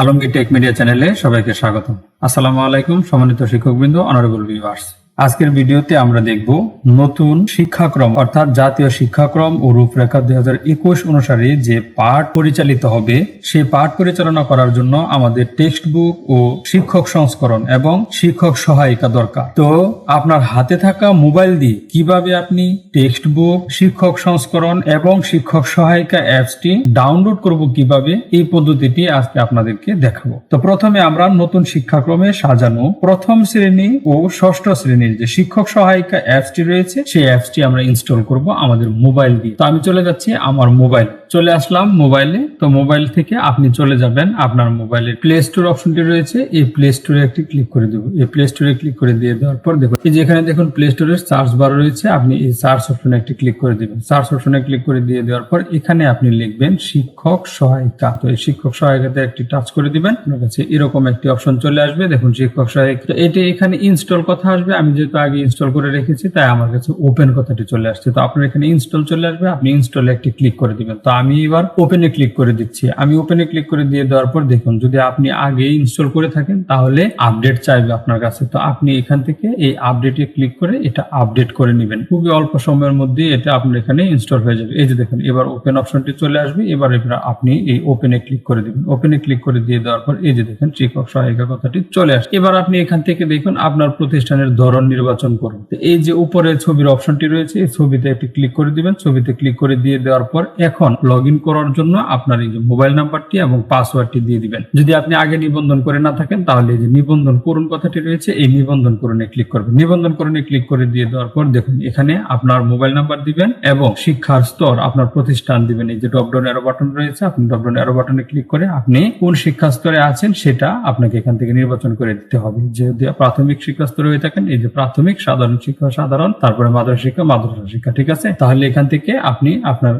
Alamgir take media চ্যানেলে সবাইকে স্বাগতম। আসসালামু আলাইকুম সম্মানিত শিক্ষকবৃন্দ অনারেবল ভিউয়ার্স। আজকের ভিডিওতে আমরা দেখব নতুন শিক্ষাক্রম, অর্থাৎ জাতীয় শিক্ষাক্রম ও রূপরেখা দুই হাজার একুশ অনুসারে যে পাঠ পরিচালিত হবে সেই পাঠ পরিচালনা করার জন্য আমাদের টেক্সট বুক ও শিক্ষক সংস্করণ এবং শিক্ষক সহায়িকা দরকার। তো আপনার হাতে থাকা মোবাইল দিয়ে কীভাবে আপনি টেক্সট বুক শিক্ষক সংস্করণ এবং শিক্ষক সহায়িকা অ্যাপসটি ডাউনলোড করব কীভাবে, এই পদ্ধতিটি আজকে আপনাদেরকে দেখাবো। তো প্রথমে আমরা নতুন শিক্ষাক্রমে সাজানো প্রথম শ্রেণি ও ষষ্ঠ শ্রেণির যে শিক্ষক সহায়িকা অ্যাপসটি রয়েছে, সেই অ্যাপসটি আমরা ইনস্টল করব আমাদের মোবাইল দিয়ে। তো আমি চলে যাচ্ছি আমার মোবাইল চলে আসলাম মোবাইলে তো মোবাইল থেকে আপনি চলে যাবেন আপনার মোবাইলের প্লে স্টোর অপশনটি রয়েছে। এই প্লে স্টোরে একটি ক্লিক করে দেবো। এই প্লে স্টোরে ক্লিক করে দিয়ে দেওয়ার পর দেখুন, এই যে এখানে দেখুন প্লে স্টোরের সার্চ বার রয়েছে। আপনি এই সার্চ অপশনে একটি ক্লিক করে দিবেন। সার্চ অপশনে ক্লিক করে দিয়ে দেওয়ার পর এখানে আপনি লিখবেন শিক্ষক সহায়িকা। তো এই শিক্ষক সহায়িকাতে একটি টাচ করে দিবেন। আপনার কাছে এরকম একটি অপশন চলে আসবে। দেখুন শিক্ষক সহায়িকা। এটি এখানে ইনস্টল কথা আসবে। আমি যেহেতু আগে ইনস্টল করে রেখেছি, তাই আমার কাছে ওপেন কথাটি চলে আসছে। তো আপনার এখানে ইনস্টল চলে আসবে, আপনি ইনস্টলে একটি ক্লিক করে দিবেন। তো আমি এবার ওপেনে ক্লিক করে দিচ্ছি। আমি ওপেনে ক্লিক করে দিয়ে দেওয়ার পর দেখুন, যদি আপনি আগে ইনস্টল করে থাকেন, তাহলে আপডেট চাইবে আপনার কাছে। তো আপনি এখান থেকে এই আপডেটে ক্লিক করে এটা আপডেট করে নেবেন। খুবই অল্প সময়ের মধ্যে এটা আপনার এখানে ইনস্টল হয়ে যাবে। এই যে দেখুন, এবার ওপেন অপশনটি চলে আসবে। এবার এবার আপনি এই ওপেনে ক্লিক করে দিবেন। ওপেনে ক্লিক করে দিয়ে দেওয়ার পর এই যে দেখেন শিক্ষক সহায়িকা কথাটি চলে আসবে এবার আপনি এখান থেকে দেখুন, আপনার প্রতিষ্ঠানের ধরন নির্বাচন করুন। তো এই যে উপরে ছবির অপশনটি রয়েছে, এই ছবিতে একটি ক্লিক করে দিবেন। ছবিতে ক্লিক করে দিয়ে দেওয়ার পর এখন লগ করার জন্য আপনার এই যে মোবাইল নাম্বারটি এবং পাসওয়ার্ডটি দিয়ে দিবেন। যদি আপনি আগে নিবন্ধন করে না থাকেন, তাহলে এই যে নিবন্ধন করুন কথাটি রয়েছে, এই নিবন্ধন করুনে ক্লিক করবেন। নিবন্ধন করুনে ক্লিক করে দিয়ে দেওয়ার পর দেখুন, এখানে আপনার মোবাইল নাম্বার দিবেন এবং শিক্ষার স্তর আপনার প্রতিষ্ঠান দিবেন। এই যে ডপডাউন এরো বাটন রয়েছে, আপনি ডপডাউন এরো বাটনে ক্লিক করে আপনি কোন শিক্ষা স্তরে আছেন সেটা আপনাকে এখান থেকে নির্বাচন করে দিতে হবে। যদি প্রাথমিক শিক্ষা স্তরে হয়ে থাকেন, এই যে প্রাথমিক, সাধারণ শিক্ষা সাধারণ, তারপরে মাদ্রাসা শিক্ষা মাদ্রাসা শিক্ষা, ঠিক আছে? তাহলে এখান থেকে আপনি আপনার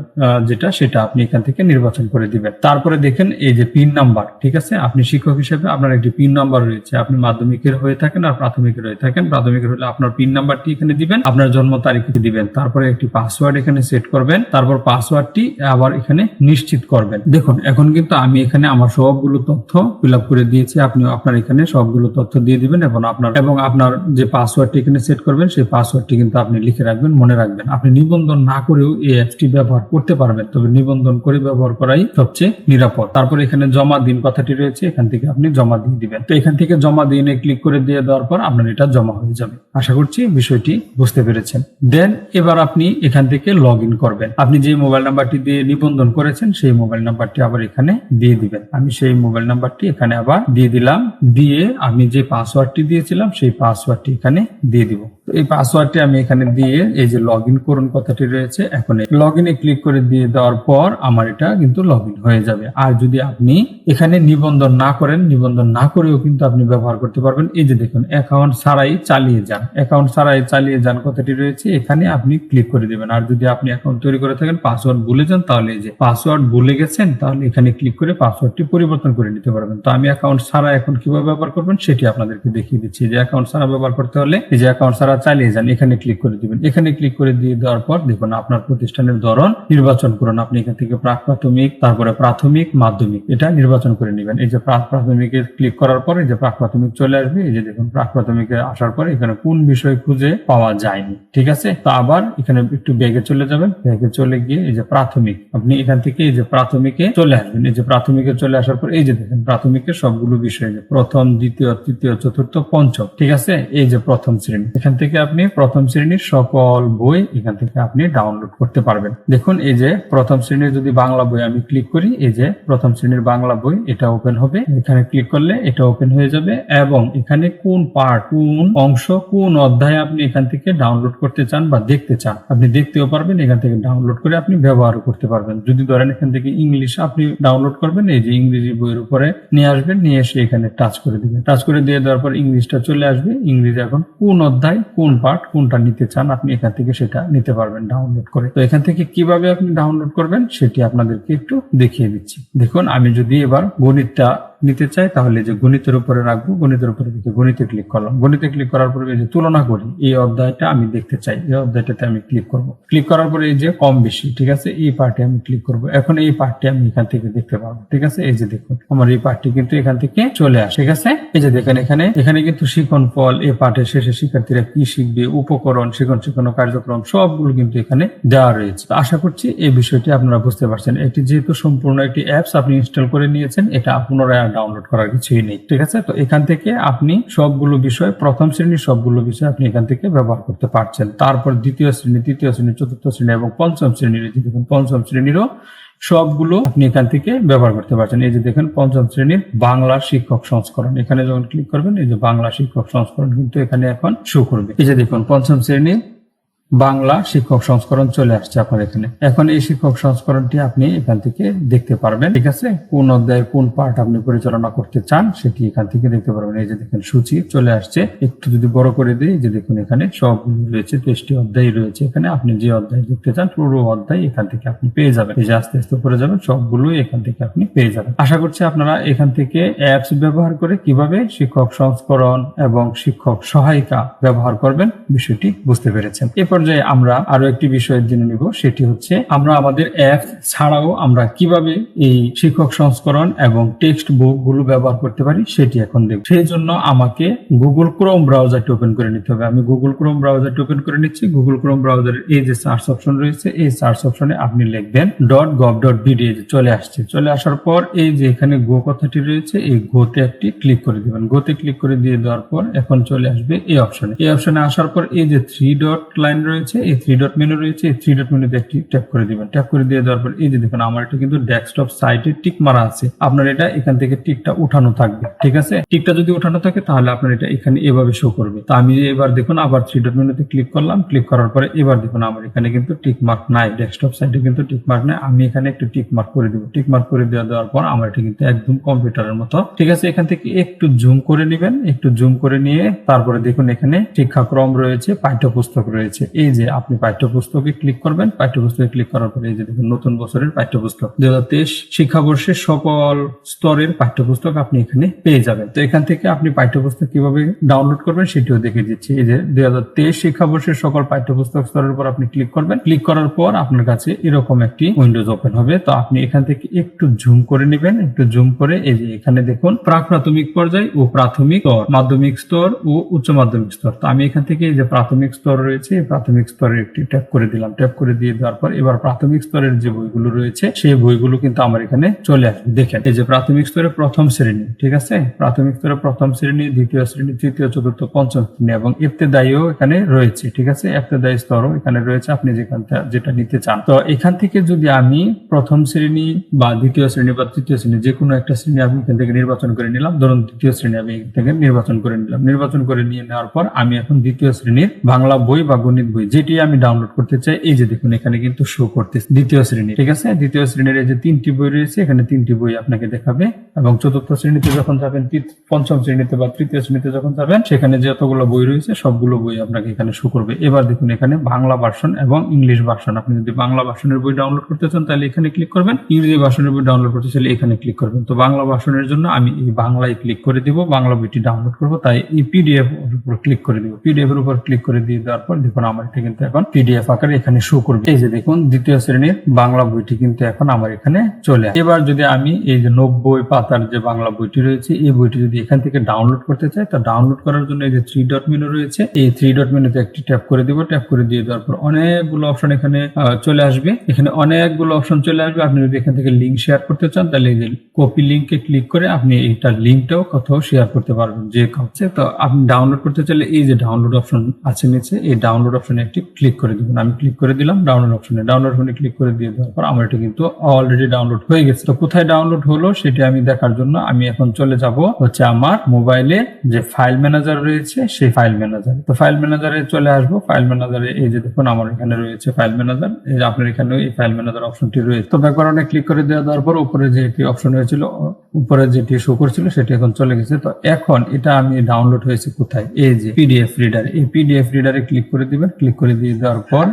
যেটা সেটা আপনি এখান থেকে নির্বাচন করে দিবেন। তারপরে দেখেন এই যে পিন নাম্বার ঠিক আছে? আপনি শিক্ষক হিসেবে আপনার একটি পিন নাম্বার রয়েছে। আপনি মাধ্যমিকের হয়ে থাকেন আর প্রাথমিকের হয়ে থাকেন। প্রাথমিকের হলে আপনার পিন নাম্বারটি এখানে দিবেন, আপনার জন্ম তারিখ দিবেন। তারপরে একটি পাসওয়ার্ড এখানে সেট করবেন, তারপর পাসওয়ার্ডটি আবার এখানে নিশ্চিত করবেন। দেখুন, এখন কিন্তু আমি এখানে আমার সবগুলো তথ্য ফিল করে দিয়েছি। আপনি আপনার এখানে সবগুলো তথ্য দিয়ে দিবেন এবং আপনার এবং আপনার যে পাসওয়ার্ডটি এখানে সেট করবেন, সেই পাসওয়ার্ডটি কিন্তু আপনি লিখে রাখবেন, মনে রাখবেন। আপনি নিবন্ধন না করেও এই অ্যাপটি ব্যবহার করতে পারবেন, তবে নিবন্ধন করে ব্যবহার করাই সবচেয়ে নিরাপদ। তারপর এখানে জমা দিন কথাটি রয়েছে, এখান থেকে আপনি জমা দিয়ে দিবেন। তো এখান থেকে জমা দিনে ক্লিক করে দিয়ে দেওয়ার পর আপনার এটা জমা হয়ে যাবে। আশা করছি বিষয়টি বুঝতে পেরেছেন। দেন এবার আপনি এখান থেকে লগ করবেন। আপনি যে মোবাইল নাম্বারটি দিয়ে নিবন্ধন করেছেন, সেই মোবাইল নাম্বারটি আবার এখানে দিয়ে দিবেন। আমি সেই মোবাইল নাম্বারটি এখানে আবার দিয়ে দিলাম। দিয়ে আমি যে পাসওয়ার্ডটি দিয়েছিলাম, সেই পাসওয়ার্ডটি এখানে দিয়ে দিব। এই পাসওয়ার্ডটি আমি এখানে দিয়ে এই যে লগ ইন করুন কথাটি রয়েছে, এখন লগ ইনে ক্লিক করে দিয়ে দেওয়ার পর আমার এটা কিন্তু লগ ইন হয়ে যাবে। আর যদি আপনি এখানে নিবন্ধন না করেন, নিবন্ধন না করেও কিন্তু আপনি ব্যবহার করতে পারবেন। এই যে দেখুন অ্যাকাউন্ট ছাড়াই চালিয়ে যান। অ্যাকাউন্ট ছাড়াই চালিয়ে যান কথাটি রয়েছে, এখানে আপনি ক্লিক করে দেবেন। আর যদি আপনি অ্যাকাউন্ট তৈরি করে থাকেন পাসওয়ার্ড ভুলে যান, তাহলে এই যে পাসওয়ার্ড ভুলে গেছেন, তাহলে এখানে ক্লিক করে পাসওয়ার্ডটি পরিবর্তন করে নিতে পারবেন। তো আমি অ্যাকাউন্ট ছাড়া এখন কীভাবে ব্যবহার করবেন, সেটি আপনাদেরকে দেখিয়ে দিচ্ছি। যে অ্যাকাউন্ট ছাড়া ব্যবহার করতে হলে, এই যে অ্যাকাউন্ট ছাড়া চালিয়ে যান, এখানে ক্লিক করে দিবেন। এখানে ক্লিক করে দিয়ে দেওয়ার পর দেখুন আপনার প্রতিষ্ঠানের ধরন নির্বাচন করুন। আপনি এখান থেকে প্রাক প্রাথমিক তারপরে প্রাথমিক, মাধ্যমিক, এটা নির্বাচন করে নেবেন। এই যে প্রাক প্রাথমিকে ক্লিক করার পর যে প্রাক প্রাথমিক চলে আসবে, এই যে দেখুন প্রাক প্রাথমিকে আসার পর এখানে কোন বিষয় খুঁজে পাওয়া যায়নি, ঠিক আছে? তো আবার এখানে একটু ব্যাগে চলে যাবেন। ব্যাগে চলে গিয়ে এই যে প্রাথমিক, আপনি এখান থেকে এই যে প্রাথমিকে চলে আসবেন। এই যে প্রাথমিকে চলে আসার পর এই যে দেখেন প্রাথমিকের সবগুলো বিষয়, প্রথম, দ্বিতীয়, তৃতীয়, চতুর্থ, পঞ্চম, ঠিক আছে? এই যে প্রথম শ্রেণি, এখান থেকে আপনি প্রথম শ্রেণির সকল বই এখান থেকে আপনি ডাউনলোড করতে পারবেন। দেখুন, এই যে প্রথম শ্রেণির যদি বাংলা বই আমি ক্লিক করি, এই যে প্রথম শ্রেণির বাংলা বই, এটা ওপেন হবে। এখানে ক্লিক করলে এটা ওপেন হয়ে যাবে এবং এখানে কোন পার্ট কোন অংশ, কোন অধ্যায় আপনি এখান থেকে ডাউনলোড করতে চান বা দেখতে চান, আপনি দেখতেও পারবেন, এখান থেকে ডাউনলোড করে আপনি ব্যবহারও করতে পারবেন। যদি ধরেন এখান থেকে ইংলিশ আপনি ডাউনলোড করবেন, এই যে ইংরেজি বইয়ের উপরে নিয়ে আসবেন, নিয়ে এসে এখানে টাচ করে দিবেন। টাচ করে দিয়ে দেওয়ার পর ইংলিশটা চলে আসবে। ইংরেজি এখন কোন অধ্যায় কোন পার্ট কোনটা নিতে চান, আপনি এখান থেকে সেটা নিতে পারবেন ডাউনলোড করে। তো এখান থেকে কীভাবে আপনি ডাউনলোড করবেন, সেটি আপনাদেরকে একটু দেখিয়ে দিচ্ছি। দেখুন, আমি যদি এবার গণিতটা নিতে চাই তাহলে যে গণিতের উপরে রাখব, গণিতের উপরে দেখে গণিতে ক্লিক করলাম। গণিতে ক্লিক করার পরে যে তুলনা করি, এই অধ্যায়টা আমি দেখতে চাই, এই অধ্যায়টাতে আমি ক্লিক করব। ক্লিক করার পরে এই যে কম বেশি, ঠিক আছে? এই পার্টে আমি ক্লিক করব। এখন এই পার্টটি আমি এখান থেকে দেখতে পারব ঠিক আছে? এই যে দেখুন, আমার এই পার্টটি কিন্তু এখান থেকে চলে আসে, ঠিক আছে? এই যে দেখেন এখানে এখানে কিন্তু শিখন ফল, এই পাঠের শেষে শিক্ষার্থীরা কি শিখবে, উপকরণ, শিখন শিক্ষণ কার্যক্রম, সবগুলো কিন্তু এখানে দেওয়া রয়েছে। আশা করছি এই বিষয়টি আপনারা বুঝতে পারছেন। এটি যেহেতু সম্পূর্ণ একটি অ্যাপস আপনি ইনস্টল করে নিয়েছেন, এটা পুনরায় ডাউনলোড করার কিছুই নেই। ঠিক আছে? তো এখান থেকে আপনি সবগুলো বিষয়, প্রথম শ্রেণির সবগুলো বিষয় আপনি এখান থেকে ব্যবহার করতে পারছেন। তারপর দ্বিতীয় শ্রেণি, তৃতীয় শ্রেণি, চতুর্থ শ্রেণি এবং পঞ্চম শ্রেণির দেখুন, পঞ্চম শ্রেণীরও সবগুলো আপনি এখান থেকে ব্যবহার করতে পারছেন। এই যে দেখেন, পঞ্চম শ্রেণির বাংলা শিক্ষক সংস্করণ। এখানে যখন ক্লিক করবেন, এই যে বাংলা শিক্ষক সংস্করণ কিন্তু এখানে এখন শো করবে। এই যে দেখুন, পঞ্চম শ্রেণির বাংলা শিক্ষক সংস্করণ চলে আসছে আপনার এখানে। এখন এই শিক্ষক সংস্করণটি আপনি এখান থেকে দেখতে পারবেন। ঠিক আছে? কোন অধ্যায়ের কোন পার্ট আপনি পরিচালনা করতে চান সেটি এখান থেকে দেখতে পারবেন। এই যে দেখেন সূচি চলে আসছে। একটু যদি বড় করে দিই যে দেখুন এখানে সবগুলো রয়েছে, তেইশটি অধ্যায় রয়েছে এখানে। আপনি যে অধ্যায় দেখতে চান, পুরো অধ্যায় এখান থেকে আপনি পেয়ে যাবেন। এই যে আস্তে আস্তে উপরে যাবেন, সবগুলো এখান থেকে আপনি পেয়ে যাবেন। আশা করছি আপনারা এখান থেকে অ্যাপস ব্যবহার করে কীভাবে শিক্ষক সংস্করণ এবং শিক্ষক সহায়িকা ব্যবহার করবেন বিষয়টি বুঝতে পেরেছেন। এ পর্যায়ে আমরা আরও একটি বিষয় জেনে নিব, সেটি হচ্ছে আমরা আমাদের অ্যাপ ছাড়াও আমরা কীভাবে এই শিক্ষক সংস্করণ এবং টেক্সট বুকগুলো ব্যবহার করতে পারি সেটি এখন দেখব। সেই জন্য আমাকে গুগল ক্রোম ব্রাউজারটি ওপেন করে নিতে হবে। আমি গুগল ক্রোম ব্রাউজারটি ওপেন করে নিচ্ছি। গুগল ক্রোম ব্রাউজারের এই যে সার্চ অপশন রয়েছে, এই সার্চ অপশনে আপনি লিখবেন. ডট গভ ডট বিডি চলে আসছে। চলে আসার পর এই যে এখানে গো কথাটি রয়েছে, এই গোতে একটি ক্লিক করে দিবেন। গোতে ক্লিক করে দিয়ে দেওয়ার পর এখন চলে আসবে এই অপশনে এই অপশনে আসার পর এই যে থ্রি ডট লাইন রয়েছে, এই থ্রি ডট মেনু রয়েছে, এই থ্রি ডট মেনুতে একটি ট্যাপ করে দিবেন। ট্যাপ করে দিয়ে দেওয়ার পর, এই যে দেখুন, আমার এটা কিন্তু ডেস্কটপ সাইটে টিক মারা আছে। আপনার এটা এখান থেকে টিকটা উঠানো থাকবে, ঠিক আছে? টিকটা যদি উঠানো থাকে, তাহলে আপনার এটা এখানে এভাবে শো করবে। তা আমি এবার দেখুন, আবার থ্রি ডট মেনুতে ক্লিক করলাম ক্লিক করার পরে এবার দেখুন, আমার এখানে কিন্তু টিক মার্ক নাই ডেস্কটপ সাইটে কিন্তু টিক মার্ক নাই। আমি এখানে একটু টিক মার্ক করে দিব। টিক মার্ক করে দেওয়া দেওয়ার পর, আমার এটা কিন্তু একদম কম্পিউটারের মতো, ঠিক আছে? এখান থেকে একটু জুম করে নেবেন, একটু জুম করে নিয়ে, তারপরে দেখুন, এখানে শিক্ষাক্রম রয়েছে, পাঠ্যপুস্তক রয়েছে। এই যে আপনি পাঠ্যপুস্তকে ক্লিক করবেন, পাঠ্যপুস্তকে ক্লিক করার পরে এই যে দেখুন নতুন বছরের পাঠ্যপুস্তক। দুই হাজার তেইশ শিক্ষাবর্ষের সকল স্তরের পাঠ্যপুস্তক আপনি এখানে পেয়ে যাবেন। তো এখান থেকে আপনি পাঠ্যপুস্তক কীভাবে ডাউনলোড করবেন সেটিও দেখে দিচ্ছি। এই যে দুই হাজার তেইশ শিক্ষাবর্ষের সকল পাঠ্যপুস্তক স্তরের উপর আপনি ক্লিক করবেন। ক্লিক করার পর আপনার কাছে এরকম একটি উইন্ডোজ ওপেন হবে। তো আপনি এখান থেকে একটু জুম করে নেবেন। একটু জুম করে এই যে এখানে দেখুন প্রাক প্রাথমিক পর্যায় ও প্রাথমিক স্তর, মাধ্যমিক স্তর ও উচ্চ মাধ্যমিক স্তর। তো আমি এখান থেকে এই যে প্রাথমিক স্তর রয়েছে প্রাথমিক স্তরের একটি ট্যাপ করে দিলাম। ট্যাপ করে দিয়ে দেওয়ার পর এবার প্রাথমিক স্তরের যে বইগুলো রয়েছে, সেই বইগুলো কিন্তু আমার এখানে চলে আসবে। দেখেন, এই যে প্রাথমিক স্তরে প্রথম শ্রেণি, ঠিক আছে? প্রাথমিক স্তরে প্রথম শ্রেণি, দ্বিতীয় শ্রেণি, তৃতীয়, চতুর্থ, পঞ্চম শ্রেণি এবং ইফতেদায়ীও এখানে রয়েছে, ঠিক আছে? ইফতেদায়ী স্তরও এখানে রয়েছে, আপনি যেখান যেটা নিতে চান। তো এখান থেকে যদি আমি প্রথম শ্রেণি বা দ্বিতীয় শ্রেণি বা তৃতীয় শ্রেণি যে কোনো একটা শ্রেণি আমি এখান থেকে নির্বাচন করে নিলাম, ধরুন দ্বিতীয় শ্রেণি আমি এখান থেকে নির্বাচন করে নিলাম। নির্বাচন করে নিয়ে নেওয়ার পর আমি এখন দ্বিতীয় শ্রেণির বাংলা বই বা গণিত বই যেটি আমি ডাউনলোড করতে চাই, এই যে দেখুন, এখানে কিন্তু শো করতেছে দ্বিতীয় শ্রেণি, ঠিক আছে? দ্বিতীয় শ্রেণির যে তিনটি বই রয়েছে, এখানে তিনটি বই আপনাকে দেখাবে। এবং চতুর্থ শ্রেণীতে যখন যাবেন পঞ্চম শ্রেণীতে বা তৃতীয় শ্রেণীতে যখন যাবেন, সেখানে যতগুলো বই রয়েছে, সবগুলো বই আপনাকে এখানে শো করবে। এবার দেখুন, এখানে বাংলা ভার্সন এবং ইংলিশ ভার্সন আপনি যদি বাংলা ভার্সনের বই ডাউনলোড করতে চান, তাহলে এখানে ক্লিক করবেন। ইংরেজি ভার্সনের বই ডাউনলোড করতে চাইলে এখানে ক্লিক করবেন। তো বাংলা ভার্সনের জন্য আমি এই বাংলায় ক্লিক করে দিব। বাংলা বইটি ডাউনলোড করব, তাই এই পিডিএফ উপর ক্লিক করে দিব। পিডিএফ এর উপর ক্লিক করে দিয়ে দেওয়ার পর দেখুন, আমার এটা কিন্তু এখন পিডিএফ আকারে এখানে শো করবে। এই যে দেখুন, দ্বিতীয় শ্রেণির বাংলা বইটি কিন্তু এখন আমার এখানে চলে। এবার যদি আমি এই যে নব্বই পাতার যে বাংলা বইটি রয়েছে, এই বইটি যদি এখান থেকে ডাউনলোড করতে চাই, তা ডাউনলোড করার জন্য এই যে থ্রি ডট মেনু রয়েছে, এই থ্রি ডট মেনুতে একটি ট্যাপ করে দিব। ট্যাপ করে দিয়ে দেওয়ার পর অনেকগুলো অপশন এখানে চলে আসবে। এখানে অনেকগুলো অপশন চলে আসবে। আপনি যদি এখান থেকে লিঙ্ক শেয়ার করতে চান, তাহলে এই যে কপি লিঙ্কে ক্লিক করে আপনি এইটার লিঙ্কটাও কোথাও শেয়ার করতে পারবেন যে কাউকে। তো আপনি ডাউনলোড করতে চাইলে এই যে ডাউনলোড অপশন আছে নিচে, এই ডাউনলোড অপশনে একটি ক্লিক করে দিবেন। আমি ক্লিক করে দিলাম ডাউনলোড অপশনে ডাউনলোড অপশনে ক্লিক করে দিয়ে দেওয়ার পর আমার এটা কিন্তু অলরেডি ডাউনলোড হয়ে গেছে। তো কোথায় ডাউনলোড হলো সেটি আমি দেখার জন্য আমি এখন চলে যাব হচ্ছে আমার মোবাইলে যে ফাইল ম্যানেজার রয়েছে, সেই ফাইল ম্যানেজার তো ফাইল ম্যানেজারে চলে আসব। ফাইল ম্যানেজারে এই যে দেখুন আমার এখানে রয়েছে ফাইল ম্যানেজার এই যে আপনার এখানে এই ফাইল ম্যানেজার অপশনটি রয়েছে। তো ব্যাকগ্রাউন্ডে ক্লিক করে দেওয়া দেওয়ার পর উপরে যে একটি অপশন হয়েছিল উপরে যেটি শো করছিল সেটি এখন চলে গেছে। তো এখন এটা আমি ডাউনলোড হয়েছে কোথায়? এই যে পিডিএফ রিডার এই পিডিএফ রিডারে ক্লিক করে দিবেন। ক্লিক করে দিয়ে দেওয়ার পর,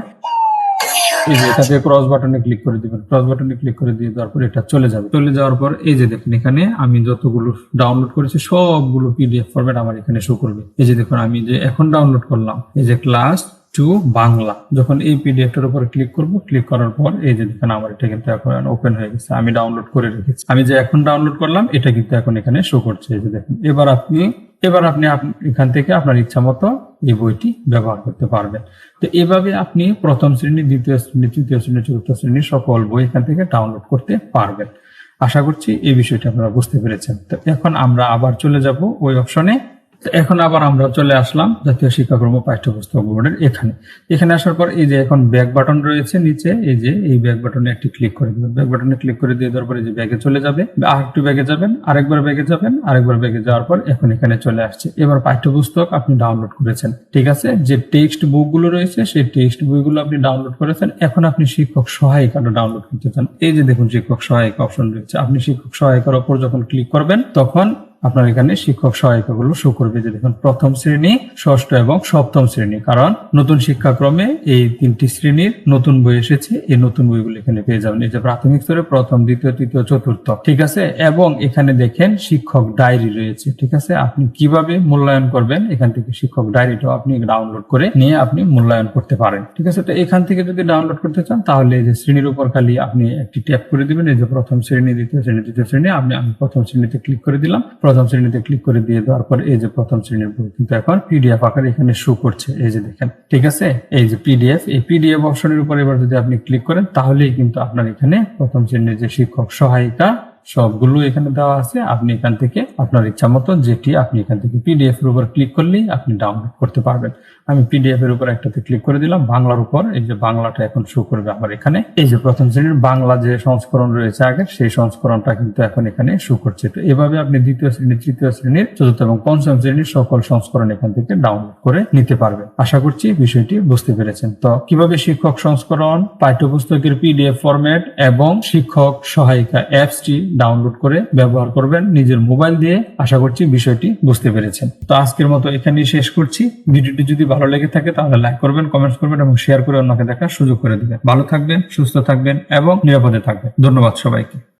এই যে থেকে ক্রস বাটনে ক্লিক করে দিবেন। ক্রস বাটনে ক্লিক করে দিয়ে দেওয়ার পর এটা চলে যাবে। চলে যাওয়ার পর এই যে দেখুন এখানে আমি যতগুলো ডাউনলোড করেছি, সবগুলো পিডিএফ ফরম্যাট আমার এখানে শো করবে। এই যে দেখুন, আমি যে এখন ডাউনলোড করলাম, এই যে ক্লাস টু বাংলা। যখন এই পিডিএফটার উপর ক্লিক করব ক্লিক করার পর এই যে দেখেন আমার এটা কিন্তু এখন ওপেন হয়ে গেছে, আমি ডাউনলোড করে রেখেছি। আমি যে এখন ডাউনলোড করলাম, এটা কিন্তু এখন এখানে শো করছে। এই যে দেখেন, এবার আপনি এবার আপনি আপ- এখান থেকে আপনার ইচ্ছা মতো এই বইটি ব্যবহার করতে পারবেন। তো এভাবে আপনি প্রথম শ্রেণি, দ্বিতীয় শ্রেণি, তৃতীয় শ্রেণি, চতুর্থ শ্রেণি সকল বই এখান থেকে ডাউনলোড করতে পারবেন। আশা করছি এই বিষয়টি আপনারা বুঝতে পেরেছেন। তো এখন আমরা আবার চলে যাব ওই অপশনে এখন আবার আমরা চলে আসলাম জাতীয় শিক্ষাক্রম পাঠ্যপুস্তক বোর্ডের এখানে। এখানে আসার পর এই যে এখন ব্যাক বাটন রয়েছে নিচে, এই যে এই ব্যাক বাটনে একটি ক্লিক করে দেবেন। ব্যাক বাটনে ক্লিক করে দিয়ে দেওয়ার পর যে ব্যাগে চলে যাবে আর একটু ব্যাগে যাবেন, আরেকবার ব্যাগে যাবেন, আরেকবার ব্যাগে যাওয়ার পর এখন এখানে চলে আসছে। এবার পাঠ্যপুস্তক আপনি ডাউনলোড করেছেন, ঠিক আছে? যে টেক্সট বুকগুলো রয়েছে, সেই টেক্সট বইগুলো আপনি ডাউনলোড করেছেন। এখন আপনি শিক্ষক সহায়িকাটা ডাউনলোড করতে চান। এই যে দেখুন শিক্ষক সহায়িকা অপশন রয়েছে। আপনি শিক্ষক সহায়িকার উপর যখন ক্লিক করবেন, তখন আপনার এখানে শিক্ষক সহায়িকা গুলো শো করবে যে দেখুন, প্রথম শ্রেণি, ষষ্ঠ এবং সপ্তম শ্রেণি। কারণ নতুন শিক্ষাক্রমে এই তিনটি শ্রেণির নতুন বই এসেছে, এই নতুন বইগুলো এখানে পেয়ে যাবেন। এই যে প্রাথমিক স্তরে প্রথম, দ্বিতীয়, তৃতীয়, চতুর্থ, ঠিক আছে? এবং এখানে দেখেন শিক্ষক ডায়েরি রয়েছে, ঠিক আছে? আপনি কীভাবে মূল্যায়ন করবেন? এখান থেকে শিক্ষক ডায়েরিটাও আপনি ডাউনলোড করে নিয়ে আপনি মূল্যায়ন করতে পারেন, ঠিক আছে? তো এখান থেকে যদি ডাউনলোড করতে চান, তাহলে এই যে শ্রেণির উপর খালি আপনি একটি ট্যাপ করে দিবেন। এই যে প্রথম শ্রেণি, দ্বিতীয় শ্রেণি, তৃতীয় শ্রেণি, আপনি আমি প্রথম শ্রেণীতে ক্লিক করে দিলাম। প্রথম শ্রেণীতে ক্লিক করে দিয়ে দেওয়ার পর এই যে প্রথম শ্রেণির বই, কিন্তু এখন পিডিএফ আকারে এখানে শো করছে। এই যে দেখেন, ঠিক আছে? এই যে পিডিএফ এই পিডিএফ অপশনের উপর এবার যদি আপনি ক্লিক করেন, তাহলেই কিন্তু আপনার এখানে প্রথম শ্রেণির যে শিক্ষক সহায়িকা সবগুলো এখানে দেওয়া আছে। আপনি এখান থেকে আপনার ইচ্ছা মতো যেটি আপনি এখান থেকে পিডিএফ এর উপর ক্লিক করলেই আপনি ডাউনলোড করতে পারবেন। আমি পিডিএফ এর উপর একটাতে ক্লিক করে দিলাম, বাংলার উপর। এই যে বাংলাটা এখন শো করবে আমার এখানে। এই যে প্রথম শ্রেণির বাংলা যে সংস্করণ রয়েছে আগের, সেই সংস্করণটা কিন্তু এখন এখানে শো করছে। তো এভাবে আপনি দ্বিতীয় শ্রেণির তৃতীয় শ্রেণির, চতুর্থ এবং পঞ্চম শ্রেণির সকল সংস্করণ এখান থেকে ডাউনলোড করে নিতে পারবেন। আশা করছি বিষয়টি বুঝতে পেরেছেন। তো কীভাবে শিক্ষক সংস্করণ, পাঠ্যপুস্তকের পিডিএফ ফরম্যাট এবং শিক্ষক সহায়িকা অ্যাপসটি ডাউনলোড করে ব্যবহার করবেন নিজের মোবাইল দিয়ে। আশা করছি বিষয়টি বুঝতে পেরেছেন। তো আজকের মতো এখানেই শেষ করছি। ভিডিওটি যদি ভালো লেগে থাকে তাহলে লাইক করবেন কমেন্টস করবেন এবং শেয়ার করে অন্যকে দেখার সুযোগ করে দেবেন। ভালো থাকবেন, সুস্থ থাকবেন এবং নিরাপদে থাকবেন। ধন্যবাদ সবাইকে।